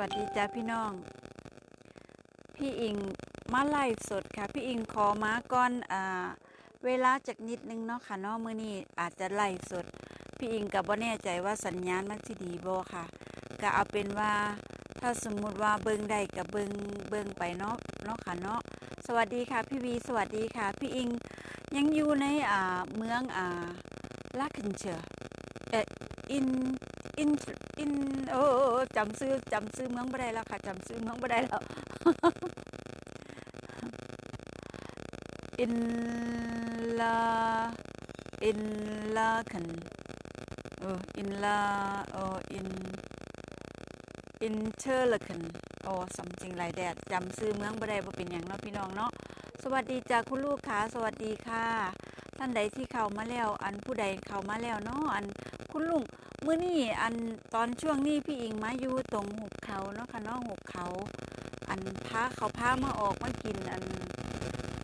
วัสดีจ้าพี่น้อง พี่อิงมาไล่สดค่ะ พี่อิงขอมาก่อนอ่าเวลาจากนิดนึงเนาะค่ะเนาะมื้อนี้อาจจะไล่สด พี่อิงกับบ่แน่ใจว่าสัญญาณมันสิดีบ่ค่ะ ก็เอาเป็นว่าถ้าสมมุติว่าเบิ่งได้ก็เบิ่งเบิ่งไปเนาะเนาะค่ะเนาะสวัสดีค่ะ พี่วีสวัสดีค่ะ พี่อิงยังอยู่ในอ่าเมืองอ่าลาคินเชอร์เอ่ออิน อินอินโอ้จำซื้อจำซื้อเมืองบ่ได้แล้วค่ะจำซื้อเมืองบ่ได้แล้วอินลาอินลาคันเอออินลาโออินอินเชอร์ละคันโอ้ something like that จำซื้อเมืองบ่ได้บ่เป็นหยังเนาะพี่น้องเนาะสวัสดีจ้าคุณลูกค้าสวัสดีค่ะ ท่านใดที่เข้ามาแล้ว อันผู้ใดเข้ามาแล้วเนาะอันคุณลุง เมื้อนี้อันตอนช่วงนี้พี่อิงมาอยู่ตรงหุบเขาเนาะค่ะเนาะหุบเขา อันพาเขาพามาออกมากินอัน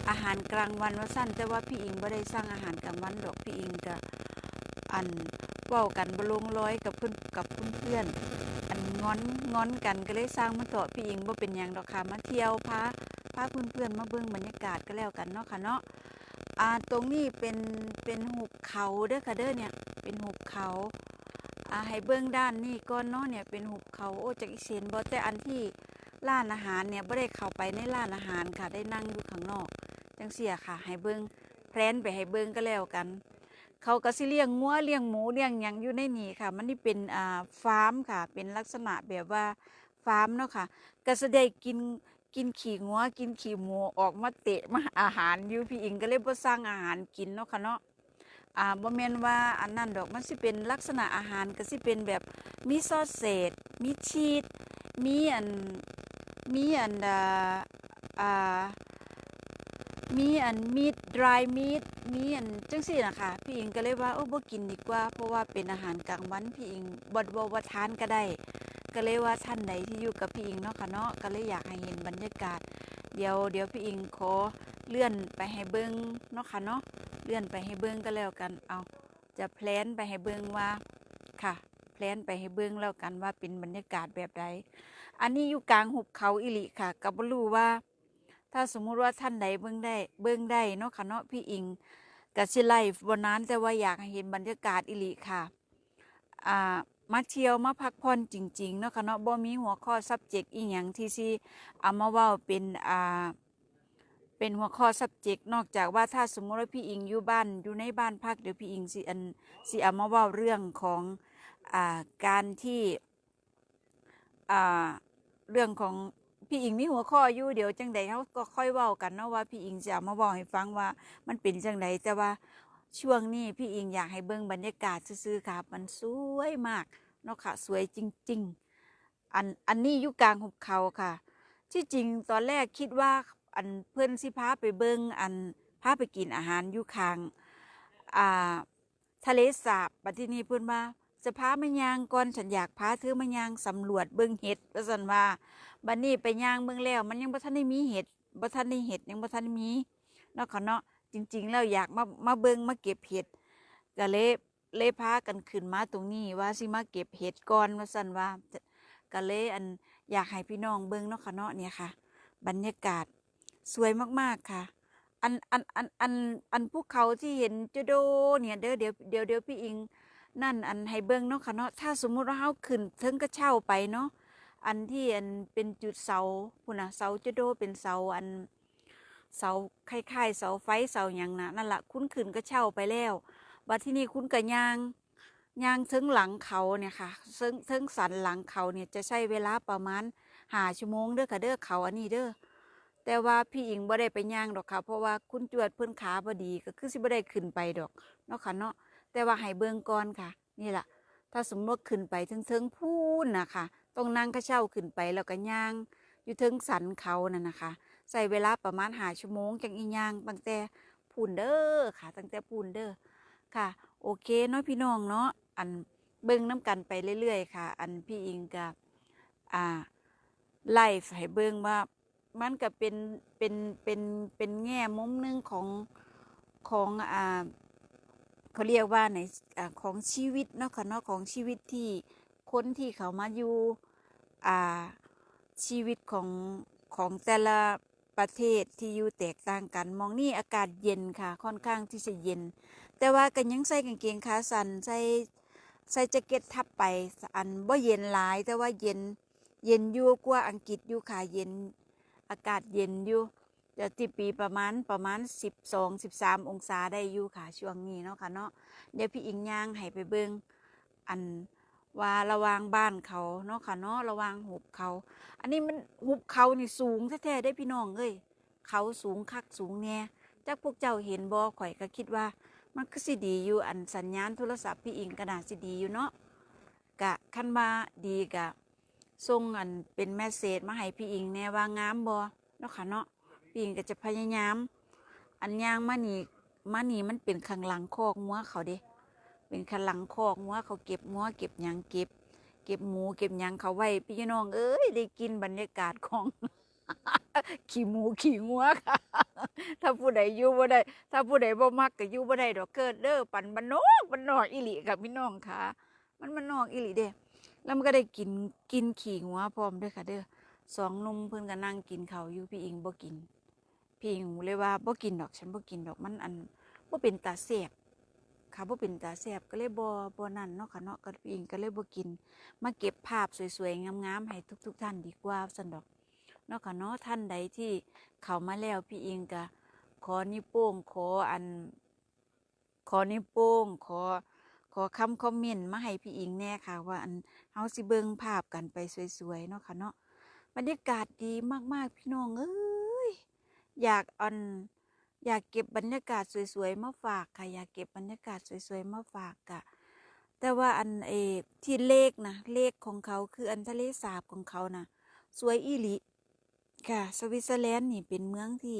อาหารกลางวันว่าสั้นแต่ว่าพี่อิงบ่ได้สร้างอาหารกลางวันดอกพี่อิงก็อันเว้ากันบลงร้อยกับเพื่อนกับเพื่อนอันงอนงอนกันก็เลยสร้างมันเถาะพี่อิงบ่าเป็นหยังดอกค่ะมาเที่ยวพาพาเพื่อนๆมาเบิ่งบรรยากาศก็แล้วกันเนาะค่ะเนาะอ่าตรงนี้เป็นเป็นหุบเขาเด้อค่ะเด้อเนี่ยเป็นหุบเขา อ่าให้เบิ่งด้านนี้ก่อนเนาะเนี่ยเป็นหุบเขาโอ้จักอีเซนบ่แต่อันที่ร้านอาหารเนี่ยไม่ได้เข้าไปในร้านอาหารค่ะได้นั่งอยู่ข้างนอกจังเสียค่ะ ให้เบิงแพลนไปให้เบิงก็แล้วกัน เขาก็สิเลี้ยงงัวเลี้ยงหมูเลี้ยงยังอยู่ในนี่ค่ะ มันนี่เป็นอ่าฟาร์มค่ะ เป็นลักษณะแบบว่าฟาร์มเนาะค่ะก็จะได้กินกินขี่งัวกินขี่หมูออกมาเตะมาอาหารอยู่พี่อิงก็เลยบ่สร้างอาหารกินเนาะค่ะเนาะ อ่าบ่แม่นว่าอันนั้นดอกมันสิเป็นลักษณะอาหารก็สิเป็นแบบมีซอสเศษ มีชีสมีอันมีอันอ่าอ่ามีอันมีด dry meat มีอันจังซี่นะคะพี่อิงก็เลยว่าโอ้บ่กินดีกว่า เพราะว่าเป็นอาหารกลางวันพี่อิงบ่บ่บ่ทานก็ได้ ก็เลยว่าท่านใดที่อยู่กับพี่อิงเนาะค่ะเนาะก็เลยอยากให้เห็นบรรยากาศ เดี๋ยวเดี๋ยวพี่อิงขอเลื่อนไปให้เบิ่งเนาะค่ะเนาะ เลื่อนไปให้เบิ่งก็แล้วกันเอาจะแพลนไปให้เบิ่งว่าค่ะ แพลนไปให้เบิ่งแล้วกันว่าเป็นบรรยากาศแบบใดอันนี้อยู่กลางหุบเขาอิลิค่ะกับรู้ว่า ถ้าสมมุติว่าท่านใดเบิ่งได้ เบิ่งได้เนาะค่ะเนาะพี่อิงกับสิไลฟ์วันนั้นแต่ว่าอยากให้เห็นบรรยากาศอิลิค่ะอ่ามาเที่ยวมาพักผ่อนจริงๆเนาะค่ะเนาะบ่มีหัวข้อ subject อีหยังที่สิเอามาเว้าเป็นอ่า เป็นหัวข้อ subject นอกจากว่าถ้าสมมติว่าพี่อิงอยู่บ้านอยู่ในบ้านพักเดี๋ยวพี่อิงสิอันสิเอามาว้าเรื่องของอ่าการที่อ่าเรื่องของพี่อิงมีหัวข้ออยู่เดี๋ยวจังใดเขาก็ค่อยเว้ากันเนาะว่าพี่อิงจะเอามาบอกให้ฟังว่ามันเป็นจังใดแต่ว่าช่วงนี้พี่อิงอยากให้เบิ่งบรรยากาศซื่อๆค่ะมันสวยมากเนาะค่ะสวยจริง ๆ อันอันนี้อยู่กลางหุบเขาค่ะ ที่จริงตอนแรกคิดว่า อันเพื่อนสิพาไปเบิงอันพาไปกินอาหารอยู่ข้างอ่าทะเลสาบบัดทีนี้เพื่อนว่าจะพามายางก่อนฉันอยากพาเธอมายางสำรวจเบิงเห็ดว่าซั่นว่าบัดนี้ไปย่างเบิงแล้ว มันยังบ่ทันได้มีเห็ดบ่ทันได้เห็ดยังบ่ทันได้มีนาะค่ะเนาะจริง ๆ แล้วอยากมามาเบิงมาเก็บเห็ดก็เลยเลยพากันขึ้นมาตรงนี้ว่าสิมาเก็บเห็ดก่อนว่าซั่นว่าก็เลยอันอยากให้พี่น้องเบิงเนาะค่ะเนาะเนี่ยค่ะ บรรยากาศ สวยมากๆค่ะ อันอันอันอันอันภูเขาที่เห็นจะโดเนี่ยเด้อเดี๋ยวเดี๋ยวเดี๋ยวพี่อิง นั่นอันให้เบิ่งเนาะค่ะเนาะถ้าสมมุติว่าเฮาขึ้นถึงก็เช่าไปเนาะอันที่อันเป็นจุดเสาพุ่นน่ะเสาจะโดเป็นเสาอันเสาคล้ายๆเสาไฟเสาหยังนะนั่นละคุณขึ้นก็เช่าไปแล้วบัดที่นี่คุณก็ย่างยางถึงหลังเขาเนี่ยค่ะถึงถึงสันหลังเขาเนี่ยจะใช้เวลาประมาณ5ชั่วโมงเด้อค่ะเด้อเขาอันนี้เด้อ แต่ว่าพี่อิงบ่ได้ไปย่างดอกค่ะ เพราะว่าคุณจวดเพิ่นขาบ่ดีก็คือสิบ่ได้ขึ้นไปดอกเนาะค่ะเนาะแต่ว่าให้เบิ่งก่อนค่ะ นี่แหละถ้าสมมติขึ้นไปถึงเทิงพูนนะคะต้องนั่งกระเช้าขึ้นไปแล้วก็ย่าง อยู่เทิงสันเขานั่นนะคะ ใส่เวลาประมาณหาชั่วโมงจังอีย่างตั้งแต่พูนเด้อค่ะ ตั้งแต่พูนเด้อค่ะ โอเคเนาะพี่น้องเนาะอันเบิ่งน้ำกันไปเรื่อยๆค่ะ อันพี่อิงกับอ่าไลฟ์ให้เบิ่งว่า มันก็เป็นเป็นเป็นเป็นแง่มุมหนึงของของอ่าเขาเรียกว่าในอ่าของชีวิตเนาะค่ะเนาะของชีวิตที่คนที่เขามาอยู่อ่าชีวิตของของแต่ละประเทศที่อยู่แตกต่างกัน มองนี่อากาศเย็นค่ะ ค่อนข้างที่จะเย็น แต่ว่าก็ยังใส่กางเกงขาสั้นใส่ใส่แจ็คเก็ตทับไปอันบ่เย็นหลาย แต่ว่าเย็นเย็นยู่วกว่าอังกฤษอยู่ค่ะเย็น อากาศเย็นอยู่จะที่ปีประมาณประมาณ 12 13 องศาได้อยู่ค่ะช่วงนี้เนาะค่ะเนาะเดี๋ยวพี่อิงย่างให้ไปเบิ่งอันว่าระวางบ้านเขาเนาะค่ะเนาะระวางหุบเขา อันนี้มันหุบเขานี่สูงแท้ๆได้พี่น้องเอ้ยเขาสูงคักสูงแน่จักพวกเจ้าเห็นบ่ข่อยก็คิดว่า มันก็สิดีอยู่อันสัญญาณโทรศัพท์พี่อิงก็น่าสิดีอยู่เนาะกะคันว่าดีกะ ส่งอันเป็นแมสเซจมาให้พี่อิงแน่ว่างามบ่เนาะค่ะเนาะพี่อิงก็จะพยายาม อันยางมานีมานีมันเป็นข้างหลังคอกงัวเขาเด้เป็นข้างหลังคอกงัวเขาเก็บงัวเก็บยังเก็บ เก็บหมูเก็บยังเขาไว้พี่น้องเอ้ยได้กินบรรยากาศของขี่หมูขี่งัวค่ะ ถ้าผู้ใดอยู่บ่ได้ ถ้าผู้ใดบ่มักก็อยู่บ่ได้ดอกเกิดเด้อปันบ้านนอกบ้านนอกอีหลีกับพี่น้องค่ะ มันบ้านนอกอีหลีเด้ แล้วมันก็ได้กินกินขี่งัวพร้อมด้วยค่ะเด้อสองนุ่มเพิ่อนก็นั่งกินเขาอยู่พี่อิงบ่กิน พี่อิงเลยว่าบ่กินดอกฉันบ่กินดอกมันอันบ่เป็นตาแซ่บค่ะบ่เป็นตาแซ่บก็เลยบ่บ่นั่นเนาะค่ะเนาะก็พี่อิงก็เลยบ่กิน มาเก็บภาพสวยๆงามๆให้ทุก ๆ ท่านดีกว่าซั่นดอกเนาะค่ะเนาะท่านใดที่เข้ามาแล้วพี่อิงก็ขอนิ้วโป้งขออัน ขอนิ้วโป้งขอขอคำคอมเมนต์มาให้พี่อิงแน่ค่ะ ว่าอัน เฮาสิเบิ่งภาพกันไปสวยๆเนาะค่ะเนาะบรรยากาศดีมากๆพี่น้องเอ้ยอยากอันอยากเก็บบรรยากาศสวยๆมาฝากค่ะอยากเก็บบรรยากาศสวยๆมาฝากกะแต่ว่าอันเอที่เลขนะเลขของเขาคืออันทะเลสาบของเขานะสวยอีหลีค่ะ สวิตเซอร์แลนด์นี่เป็นเมืองที่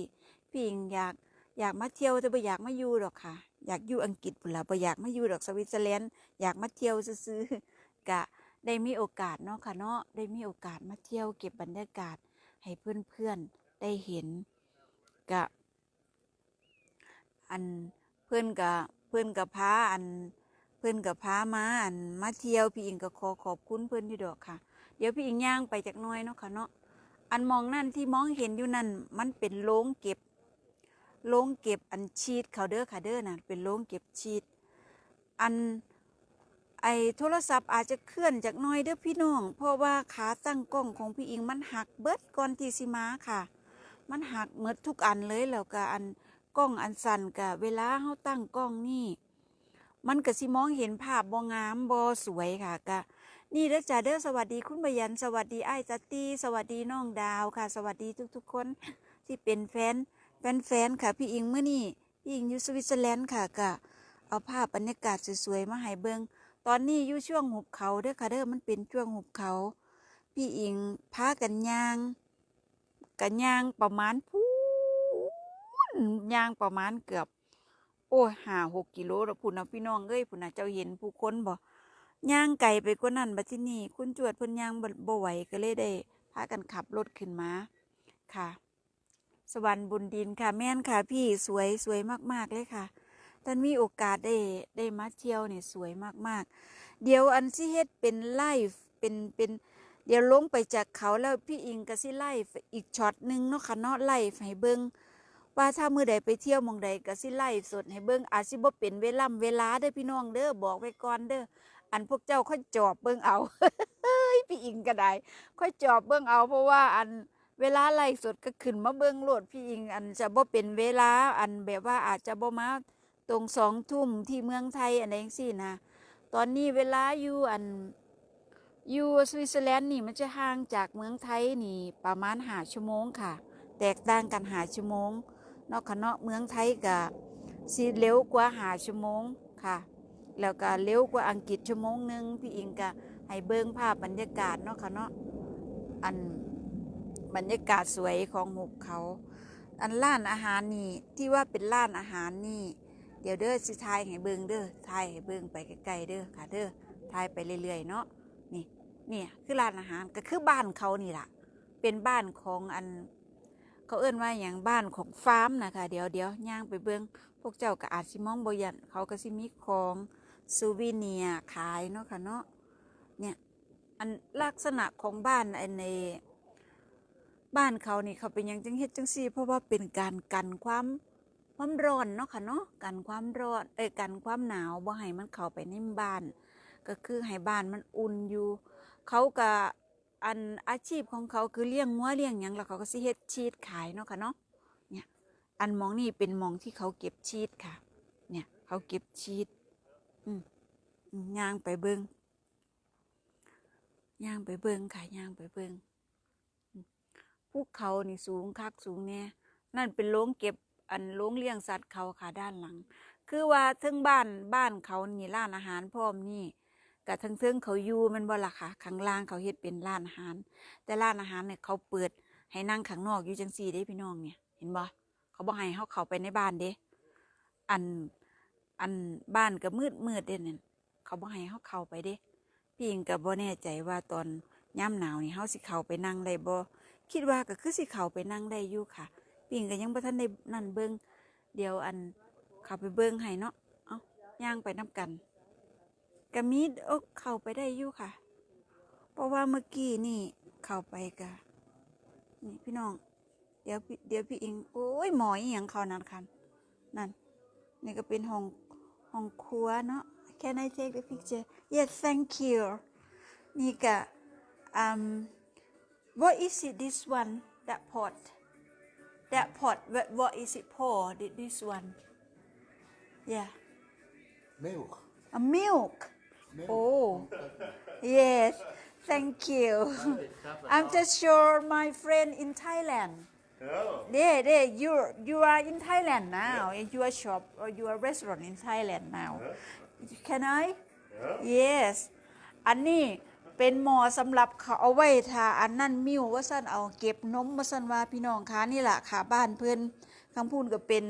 พี่อิงอยากอยากมาเที่ยวแต่บ่อยากมาอยู่ดอกค่ะ อยากอยู่อังกฤษพุ่นล่ะบ่อยากมาอยู่ดอกสวิตเซอร์แลนด์อยากมาเที่ยวซื่อๆกะ ได้มีโอกาสเนาะค่ะเนาะได้มีโอกาสมาเที่ยวเก็บบรรยากาศให้เพื่อนๆได้เห็นกะอันเพื่อนกับเพื่อนกับพาอันเพื่อนกับพามาอันมาเที่ยวพี่อิงก็ขอขอบคุณเพื่อนที่ดอกค่ะ เดี๋ยวพี่อิงย่างไปจากน้อยเนาะค่ะเนาะอันมองนั่นที่มองเห็นอยู่นั่นมันเป็นโรงเก็บโรงเก็บอันชีตเขาเด้อค่ะเด้อน่ะเป็นโรงเก็บชีตอัน ไอโทรศัพท์อาจจะเคลื่อนจากน้อยเด้อพี่น้อง เพราะว่าขาตั้งกล้องของพี่อิงมันหักเบิดก่อนที่สิมาค่ะ มันหักเมดทุกอันเลยแล้วก็อันกล้องอันสั่นกะเวลาเฮาตั้งกล้องนี่ มันก็สิมองเห็นภาพบ่งามบ่สวยค่ะกะนี่เด้อจ้าเด้อสวัสดีคุณบยัน สวัสดีไอ้จัตตีสวัสดีน้องดาวค่ะ สวัสดีทุกๆคนที่เป็นแฟนแฟนๆค่ะ พี่อิงเมื่อนี่พี่อิงอยู่สวิตเซอร์แลนด์ค่ะก็เอาภาพบรรยากาศสวยๆมาให้เบิง ตอนนี้อยู่ช่วงหุบเขาเด้อค่ะเด้อมันเป็นช่วงหุบเขา พี่อิงพากันยาง กันยางประมาณพูนยางประมาณเกือบ โอ้ห้าหกกิโลแล้วพุ่นนะพี่น้องเอ้ยพุ่นนะเจ้าเห็นผู้คนบ่ย่างไกลไปกว่านั้นบัดที่นี่คุณจวดเพิ่นย่างบ่บ่ไหวก็เลยได้พากันขับรถขึ้นมาค่ะ สวรรค์บุญดินค่ะ แม่นค่ะ พี่สวยสวยมาก ๆ เลยค่ะ ท่านมีโอกาสได้ได้มาเที่ยวเนี่ยสวยมากๆ เดี๋ยวอันสิเฮ็ดเป็นไลฟ์เป็นเป็นเดี๋ยวลงไปจากเขาแล้วพี่อิงก็สิไลฟ์อีกช็อตหนึงเนาะค่ะเนาะไลฟ์ให้เบิ่งว่าถ้ามือใดไปเที่ยวมองใดก็สิไลฟ์สดให้เบิ่งอาจสิบ่เป็นเวลาเวลาเด้อพี่น้องเด้อบอกไว้ก่อนเด้ออันพวกเจ้าค่อยจอบเบิ่งเอาเฮ้ยพี่อิงก็ได้ค่อยจอบเบิ่งเอา เพราะว่าอันเวลาไลฟ์สดก็ขึ้นมาเบิ่งโหลดพี่อิง อันจะบ่เป็นเวลาอันแบบว่าอาจจะบ่มา ตรงสองทุ่มที่เมืองไทยอันเองสินะ ตอนนี้เวลาอยู่อันอยู่สวิตเซอร์แลนด์นี่มันจะห่างจากเมืองไทยนี่ประมาณหาชั่วโมงค่ะ แตกต่างกันหาชั่วโมงนาะค่ะเนาะเมืองไทยก็สิเร็วกว่าหาชั่วโมงค่ะ แล้วก็เร็วกว่าอังกฤษชั่วโมงหนึ่งพี่อิงก็ให้เบิ่งภาพบรรยากาศเนาะค่ะเนาะอันบรรยากาศสวยของหุบเขา อันร้านอาหารนี่ที่ว่าเป็นร้านอาหารนี่ เดี๋ยวเด้อสิทายให้เบิ่งเด้อทายให้เบิ่งไปไกลๆเด้อค่ะเด้อทายไปเรื่อยๆเนาะนี่เนี่ยคือร้านอาหารก็คือบ้านเขานี่ล่ะ เป็นบ้านของอัน เขาเอื้นว่าอย่างบ้านของฟาร์มนะคะเดี๋ยวเดี๋ยวย่างไปเบิ่งพวกเจ้าก็อาจสิมองบ่ยันเขาก็สิมีของซูวิเนียขายเนาะค่ะเนาะเนี่ยอันลักษณะของบ้านอันในบ้านเขานี่เขาเป็นยังจังเฮ็ดจังซี่ เพราะว่าเป็นการกันความ ความร้อนเนาะค่ะเนาะกันความร้อนเอ้ยกันความหนาวบ่ให้มันเข้าไปในบ้าน ก็คือให้บ้านมันอุ่นอยู่ เขาก็อันอาชีพของเขาคือเลี้ยงงัวเลี้ยงหยังแล้วเขาก็สิเฮ็ดชีสขายเนาะค่ะเนาะเนี่ยอันมองนี่เป็นมองที่เขาเก็บชีสค่ะ เนี่ยเขาเก็บชีสอืมย่างไปเบิงย่างไปเบิงค่ะย่างไปเบิงภูเขานี่สูงคักสูงแน่นั่นเป็นโรงเก็บ อันโรงเลี้ยงสัตว์เขาค่ะด้านหลัง คือว่าเทิงบ้านบ้านเขานี่ร้านอาหารพร้อมนี่กับทั้งเทิงเขาอยู่มันบ่ล่ะค่ะข้างล่างเขาเฮ็ดเป็นร้านอาหาร แต่ร้านอาหารเนี่ยเขาเปิดให้นั่งข้างนอกอยู่จังซี่เด้พี่น้องเนี่ย เห็นบ่เขาบ่ให้เฮาเข้าไปในบ้านเด้อันอันบ้านก็มืดมืดเด่นนั่นเขาบ่ให้เฮาเข้าไปเด้พี่อิงก็บ่แน่ใจว่าตอนย่ำหนาวนี่เฮาสิเข้าไปนั่งได้บ่คิดว่าก็คือสิเข้าไปนั่งได้อยู่ค่ะ พี่อิงก็ยังบ่ทันได้นั่นเบิ่งเดี๋ยวอันเข้าไปเบิ่งให้เนาะเอ้าย่างไปนํกันก็มีโอเข้าไปได้อยู่ค่ะ เพราะว่าเมื่อกี้นี่เข้าไปกะนี่พี่น้อง เดี๋ยวเดี๋ยวพี่อิงโอ้ยหมอยอหย่างเขานั่นคันนั่นนี่ก็เป็นห้องห้องครัวเนาะ Can I take the picture Yes thank you นี่ก็ um what is it this one that pot that pot what what is it for Thi- this one yeah Milk. a milk oh yes thank you I'm just sure my friend in Thailand Oh. There, there, you you are in Thailand now. In your shop or your restaurant in Thailand now. Can I? Yes. อันนี้ เป็นหมอสำหรับเขาเอาไว้ทาอันนั่นมิ้วว่าสั้นเอาเก็บนมว่าสั้นว่าพี่น้องคะนี่แหละค่ะบ้านเพื่อนคำพูดก็เป็น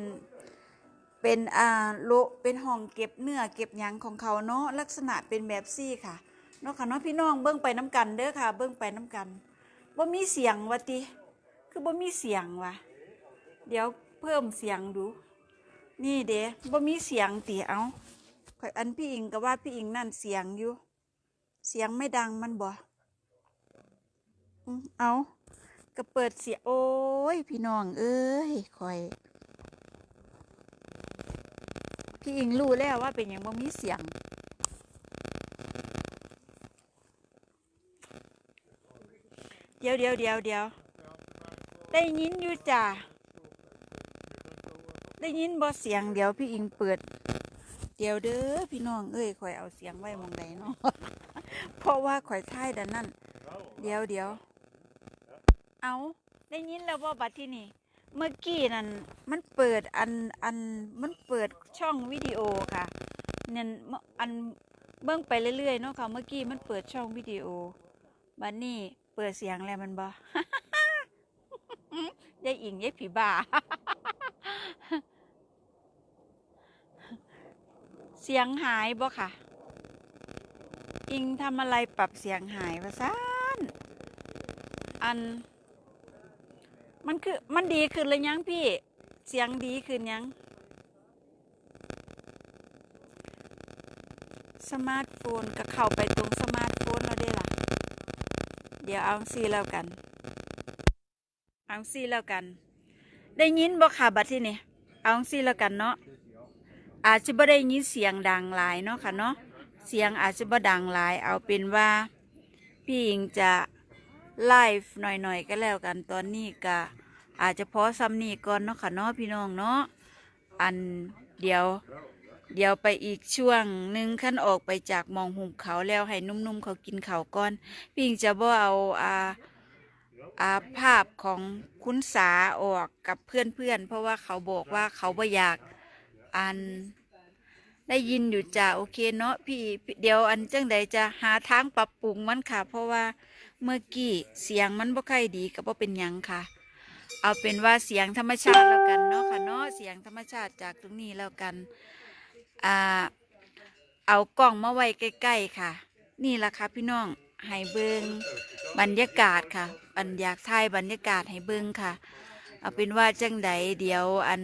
เป็นอ่าโลเป็นห้องเก็บเนื้อเก็บหยังของเขาเนาะลักษณะเป็นแบบซี่ค่ะเนาะค่ะเนาะพี่น้องเบิ้งไปน้ำกันเด้อค่ะ เบิ้งไปน้ำกันว่ามีเสียงวะติคือบ่มีเสียงวะเดี๋ยวเพิ่มเสียงดู นี่เด้บ่มีเสียงติเอาข่อยอันพี่อิงก็ว่าพี่อิงนั่นเสียงอยู่ เสียงไม่ดังมันบ่อืมเอาก็เปิดเสียงโอ้ย พี่น้องเอ้ยข่อย พี่อิงรู้แล้วว่าเป็นยังบ่มีเสียง เดี๋ยวเดี๋ยวเดี๋ยวเดี๋ยวได้ยินอยู่จ้ะได้ยินบ่เสียงเดี๋ยวพี่อิงเปิด เดี๋ยวเด้อพี่น้องเอ้ยข่อยเอาเสียงไว้มองใดเนาะ เพราะว่าข่อยท่ายดันนั่นเดี๋ยวเดี๋ยวเอาได้ยินแล้วบ่าบัดที่นี่ เมื่อกี้นั่นมันเปิดอันอันมันเปิดช่องวิดีโอค่ะเนี่ยอันเบิ่งไปเรื่อยๆเนาะค่ะเมื่อกี้มันเปิดช่องวิดีโอบัดนี้เปิดเสียงแล้วมันบ่ยายอิงยายผีบ้าเสียงหายบ่ค่ะ อิงทำอะไรปรับเสียงหายวะซานอัน มันคือมันดีขึ้นเลยยังพี่ เสียงดีขึ้นยัง สมาร์ทโฟนก็เข้าไปตรงสมาร์ทโฟนเราได้ล่ะ เดี๋ยวเอาซีแล้วกัน เอาซีแล้วกัน ได้ยินบ่ค่ะบัดที่นี่เอาซีแล้วกันเนาะอาจจะบ่ได้ยินเสียงดังหลายเนาะค่ะเนาะ เสียงอาจจะบ่ดังหลายเอาเป็นว่า พี่หญิงจะไลฟ์หน่อยๆก็แล้วกันตอนนี้ก็อาจจะพอซ้ำนี่ก่อนเนาะค่ะเนาะพี่น้องเนาะอันเดี๋ยว เดี๋ยวไปอีกช่วงหนึ่งขั้นออกไปจากมองหุบเขาแล้วให้นุ่มๆเขากินเขาก่อนพี่หญิงจะบ่เอาอ่าอาภาพของคุณสาออกกับเพื่อนๆเพราะว่าเขาบอกว่าเขาบ่อยากอัน ได้ยินอยู่จ้าโอเคเนาะพี่เดี๋ยวอันจังใดจะหาทางปรับปรุงมันค่ะ เพราะว่าเมื่อกี้เสียงมันบ่ค่อยดีก็บ่เป็นหยังค่ะ เอาเป็นว่าเสียงธรรมชาติแล้วกันเนาะค่ะเนาะเสียงธรรมชาติจากตรงนี้แล้วกันอ่าเอากล้องมาไว้ใกล้ๆค่ะ นี่ล่ะค่ะพี่น้องให้เบิงบรรยากาศค่ะอันอยากถ่ายบรรยากาศให้เบิ่งค่ะ เอาเป็นว่าจังใดเดี๋ยวอัน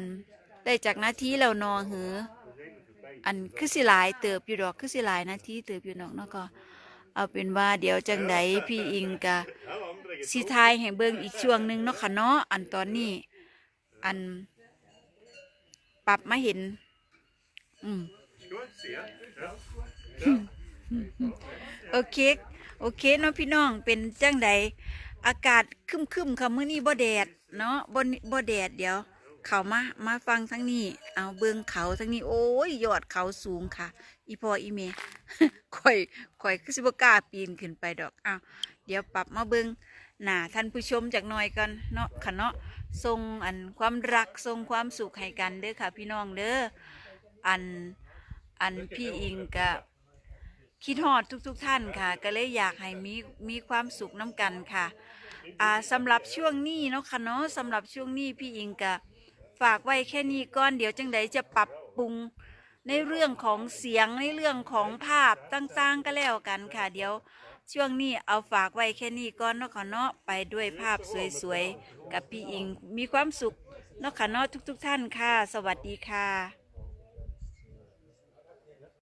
ได้จากหน้าที่แล้วนอหือ อันคือสิหลายเติบอยู่ดอกคือสิหลายนาที่เติบอยู่ดอกเนาะก็เอาเป็นว่าเดี๋ยวจังใดพี่อิงกะสีทายให้เบิงอีกช่วงหนึ่งเนาะค่ะเนาะอันตอนนี้ อันปรับมาเห็น อืมโอเคโอเคเนาะพี่น้องเป็นจังใดอากาศครึมๆค่ะมื้อนี้บ่แดดเนาะบ่บ่แดดเดี๋ยว เขามา มาฟังทั้งนี้ เอาเบิ่งเขาทั้งนี้ โอ้ยยอดเขาสูงค่ะ อีพออีเมข่อยข่อยคือสิบกล้าปีนขึ้นไปดอกอ้าวเดี๋ยวปรับมาเบิ่งหน้าท่านผู้ชมจากหน่อยกันเนาะค่ะเนาะส่งอันความรักส่งความสุขให้กันเด้อค่ะ พี่น้องเด้ออันอันพี่อิงกับคิดฮอดทุกๆทท่านค่ะ ก็เลยอยากให้มีมีความสุขน้ำกันค่ะ อ่าสำหรับช่วงนี้เนาะค่ะเนาะสำหรับช่วงนี้พี่อิงก็ ฝากไว้แค่นี้ก่อนเดี๋ยวจังใดจะปรับปรุงในเรื่องของเสียงในเรื่องของภาพต่างๆก็แล้วกันค่ะ เดี๋ยวช่วงนี้เอาฝากไว้แค่นี้ก่อนเนาะค่ะเนาะไปด้วยภาพสวยๆ กับพี่อิงมีความสุขเนาะค่ะเนาะทุก ๆทท่านค่ะ สวัสดีค่ะ